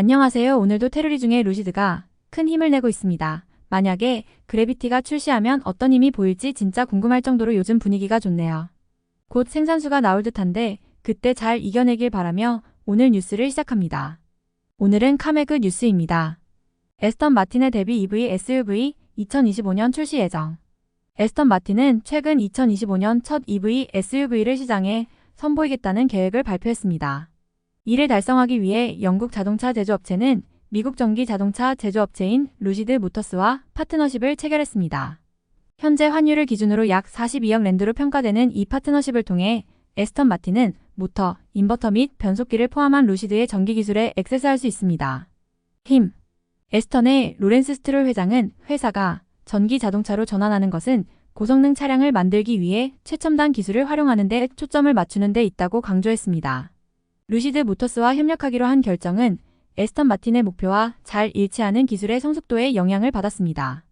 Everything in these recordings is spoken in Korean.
안녕하세요. 오늘도 테르리 중에 루시드가 큰 힘을 내고 있습니다. 만약에 그래비티가 출시하면 어떤 힘이 보일지 진짜 궁금할 정도로 요즘 분위기가 좋네요. 곧 생산수가 나올 듯한데 그때 잘 이겨내길 바라며 오늘 뉴스를 시작합니다. 오늘은 카메그 뉴스입니다. 에스턴 마틴의 데뷔 EV SUV 2025년 출시 예정. 에스턴 마틴은 최근 2025년 첫 EV SUV를 시장에 선보이겠다는 계획을 발표했습니다. 이를 달성하기 위해 영국 자동차 제조업체는 미국 전기 자동차 제조업체인 루시드 모터스와 파트너십을 체결했습니다. 현재 환율을 기준으로 약 42억 랜드로 평가되는 이 파트너십을 통해 에스턴 마틴은 모터, 인버터 및 변속기를 포함한 루시드의 전기 기술에 액세스할 수 있습니다. 힘 에스턴의 로렌스 스트롤 회장은 회사가 전기 자동차로 전환하는 것은 고성능 차량을 만들기 위해 최첨단 기술을 활용하는 데 초점을 맞추는 데 있다고 강조했습니다. 루시드 모터스와 협력하기로 한 결정은 에스턴 마틴의 목표와 잘 일치하는 기술의 성숙도에 영향을 받았습니다.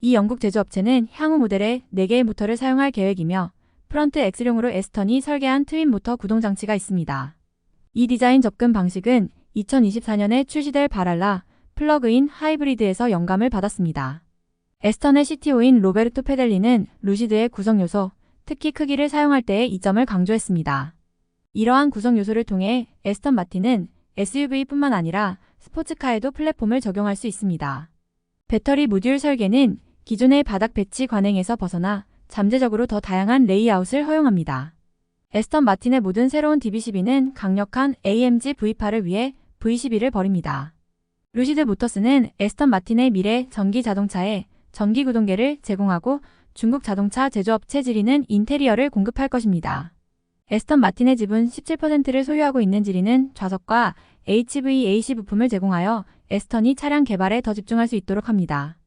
이 영국 제조업체는 향후 모델에 4개의 모터를 사용할 계획이며 프런트 X룡으로 에스턴이 설계한 트윈 모터 구동 장치가 있습니다. 이 디자인 접근 방식은 2024년에 출시될 바랄라 플러그인 하이브리드에서 영감을 받았습니다. 에스턴의 CTO인 로베르토 페델리는 루시드의 구성 요소, 특히 크기를 사용할 때의 이점을 강조했습니다. 이러한 구성 요소를 통해 에스턴 마틴은 SUV뿐만 아니라 스포츠카에도 플랫폼을 적용할 수 있습니다. 배터리 모듈 설계는 기존의 바닥 배치 관행에서 벗어나 잠재적으로 더 다양한 레이아웃을 허용합니다. 에스턴 마틴의 모든 새로운 DB12는 강력한 AMG V8을 위해 V12를 벌입니다. 루시드 모터스는 에스턴 마틴의 미래 전기 자동차에 전기 구동계를 제공하고 중국 자동차 제조업체 지리는 인테리어를 공급할 것입니다. 에스턴 마틴의 지분 17%를 소유하고 있는 지리는 좌석과 HVAC 부품을 제공하여 에스턴이 차량 개발에 더 집중할 수 있도록 합니다.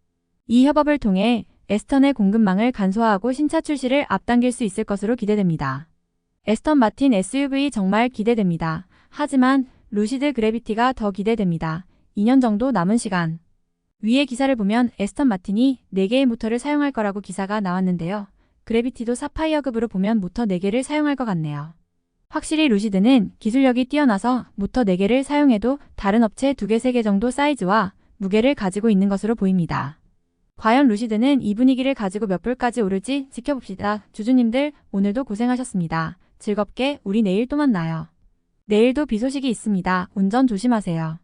이 협업을 통해 에스턴의 공급망을 간소화하고 신차 출시를 앞당길 수 있을 것으로 기대됩니다. 에스턴 마틴 SUV 정말 기대됩니다. 하지만 루시드 그래비티가 더 기대됩니다. 2년 정도 남은 시간. 위의 기사를 보면 에스턴 마틴이 4개의 모터를 사용할 거라고 기사가 나왔는데요. 그래비티도 사파이어급으로 보면 모터 4개를 사용할 것 같네요. 확실히 루시드는 기술력이 뛰어나서 모터 4개를 사용해도 다른 업체 2개, 3개 정도 사이즈와 무게를 가지고 있는 것으로 보입니다. 과연 루시드는 이 분위기를 가지고 몇 불까지 오를지 지켜봅시다. 주주님들 오늘도 고생하셨습니다. 즐겁게 우리 내일 또 만나요. 내일도 비 소식이 있습니다. 운전 조심하세요.